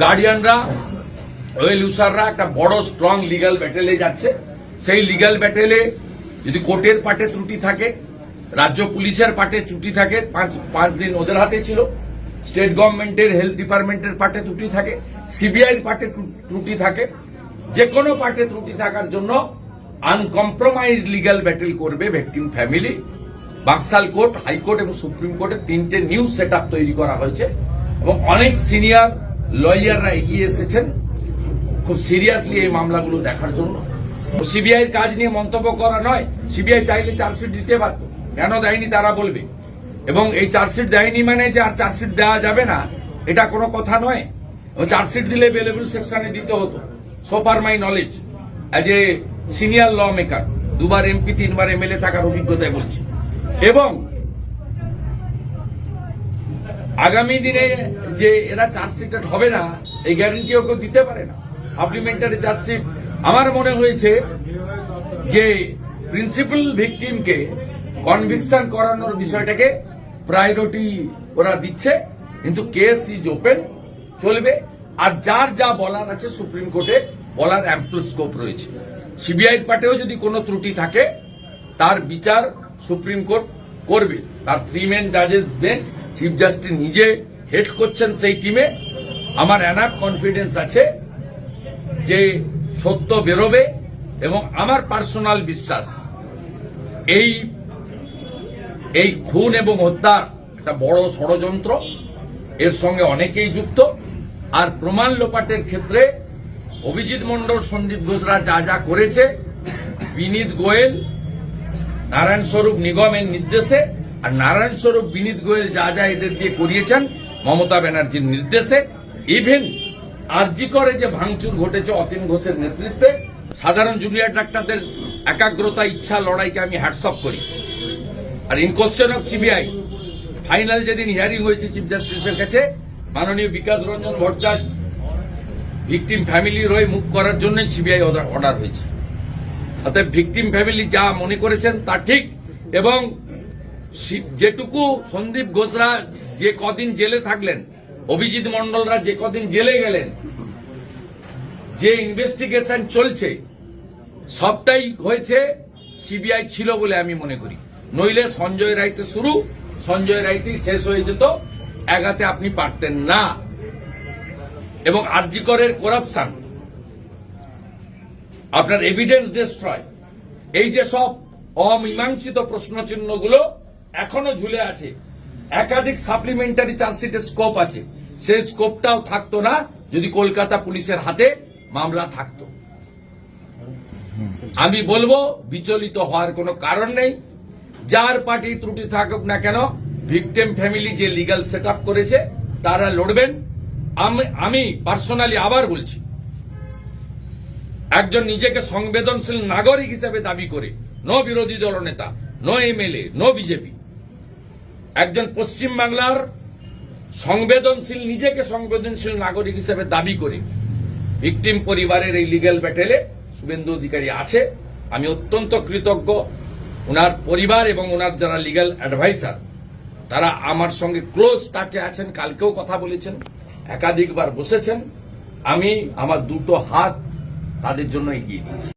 গার্ডিয়ানরা well ইউসাররা একটা বড় strong legal ব্যাটেলে যাচ্ছে। সেই লিগাল ব্যাটেলে যদি কোর্টের পাটে ত্রুটি থাকে, রাজ্য পুলিশের পাটে ত্রুটি থাকে, পাঁচ পাঁচ দিন ওদের হাতে ছিল স্টেট গভর্নমেন্টের হেলথ ডিপার্টমেন্টের পাটে ত্রুটি থাকে সিবিআইয়ের পাটে ত্রু- ত্রুটি থাকে যে কোনো পাটে ত্রুটি থাকার জন্য আনকম্প্রোমাইজ লিগাল ব্যাটেল করবে victim family Barasat court, high court এবং সুপ্রিম কোর্টে তিনটে নিউ সেট তৈরি করা হয়েছে এবং অনেক সিনিয়র লয়াররা এগিয়ে এসেছেন খুব সিরিয়াসলি এই মামলাগুলো দেখার জন্য। সিবিআই এর কাজ নিয়ে মন্তব্য করা নয় সিবিআই চাইলে চার্জশিট দিতে পারত। কেন দেয়নি তারা বলবে। এবং এই চার্জশিট দেয়নি মানে যে আর চার্জশিট দেওয়া যাবে না, এটা কোনো কথা নয়। চার্জশিট দিলে বেলেবল সেকশনে দিতে হতো। So far my knowledge as a senior law maker দুবার এমপি তিনবার এমএলএ থাকার অভিজ্ঞতায় বলছি। এবং আগামী দিনে যে এরা চার্জশিটেড হবে না, এই গ্যারান্টিও কেউ দিতে পারে না। সাপ্লিমেন্টারি চার্জশিট আমার মনে হয়েছে যে প্রিন্সিপাল ভিকটিমকে কনভিকশন করানোর বিষয়টাকে প্রায়োরিটি ওরা দিচ্ছে, কিন্তু কেস ইজ ওপেন চলবে। আর যার যা বলার আছে সুপ্রিম কোর্টে বলার অ্যাম্পল স্কোপ রয়েছে। সিবিআই পার্টেও যদি কোনো ত্রুটি থাকে, তার বিচার সুপ্রিম কোর্ট করবে। তার থ্রি মেন জাজেস বেঞ্চ চিফ জাস্টিস নিজে হেড করছেন সেই টিমে আমার এনাফ কনফিডেন্স আছে যে সত্য বেরোবে এবং আমার পার্সোনাল বিশ্বাস, এই এই খুন এবং হত্যার একটা বড় ষড়যন্ত্র, এর সঙ্গে অনেকেই যুক্ত। আর প্রমাণ লোপাটের ক্ষেত্রে অভিজিৎ মন্ডল সন্দীপ ঘোষরা যা যা করেছে, বিনীত গোয়েল, নারায়ণ স্বরূপ নিগমের নির্দেশে আর নারায়ণ স্বরূপ বিনীত গোয়েল যা যা এদের দিয়ে করিয়েছেন, মমতা ব্যানার্জির নির্দেশে ইভেন আরজি করে যে ভাঙচুর ঘটেছে অতীন ঘোষের নেতৃত্বে, সাধারণ জুনিয়র ডাক্তারদের একাগ্রতা, ইচ্ছা, লড়াইকে আমি হ্যাটসঅপ করি। আর in question of CBI final যেদিন হিয়ারিং হয়েছে চিফ জাস্টিসের কাছে, মাননীয় বিকাশ রঞ্জন ভট্টাচার্য ভিকটিম ফ্যামিলির হয়ে মুখ করার জন্য সিবিআই অর্ডার হয়েছে। অতএব ভিকটিম ফ্যামিলি যা মনে করেছেন তা ঠিক এবং যেটুকু সন্দীপ ঘোষরা যে কদিন জেলে থাকলেন, অভিজিৎ মন্ডলরা যে কদিন জেলে গেলেন, যে ইনভেস্টিগেশন চলছে, সবটাই হয়েছে সিবিআই ছিল বলে আমি মনে করি। নইলে সঞ্জয় রাইতে শুরু, সঞ্জয় রাইতেই শেষ হয়ে যেত, এগাতে আপনি পারতেন না। এবং আরজিকরের করাপশন আপনার এভিডেন্স ডিস্ট্রয় এই যে সব অমীমাংসিত প্রশ্নচিহ্নগুলো এখনও ঝুলে আছে। একাধিক সাপ্লিমেন্টারি চার্জশিটের স্কোপ আছে। সেই স্কোপটাও থাকতো না যদি কলকাতা পুলিশের হাতে মামলা থাকতো। আমি বলব, বিচলিত হওয়ার কোনো কারণ নেই। যার পার্টি ত্রুটি থাকুক না কেন ভিকটেম ফ্যামিলি যে লিগাল সেট করেছে, তারা লড়বেন। আমি- পার্সোনালি আবার বলছি, একজন নিজেকে সংবেদনশীল নাগরিক হিসেবে দাবি করে, নো বিরোধী দল নেতা নো এমএলএ, নো বিজেপি একজন পশ্চিম বাংলার সংবেদনশীল, নিজেকে সংবেদনশীল নাগরিক হিসেবে দাবি করি। ভিকটিম পরিবারের এই লিগ্যাল ব্যাটেলে শুভেন্দু অধিকারী আছে। আমি অত্যন্ত কৃতজ্ঞ। ওনার পরিবার এবং ওনার যারা লিগ্যাল অ্যাডভাইসার তারা আমার সঙ্গে ক্লোজ টাচে আছেন, কালকেও কথা বলেছেন, একাধিকবার বসেছেন। আমি আমার দুটো হাত তাদের জন্য এগিয়ে দিয়েছি।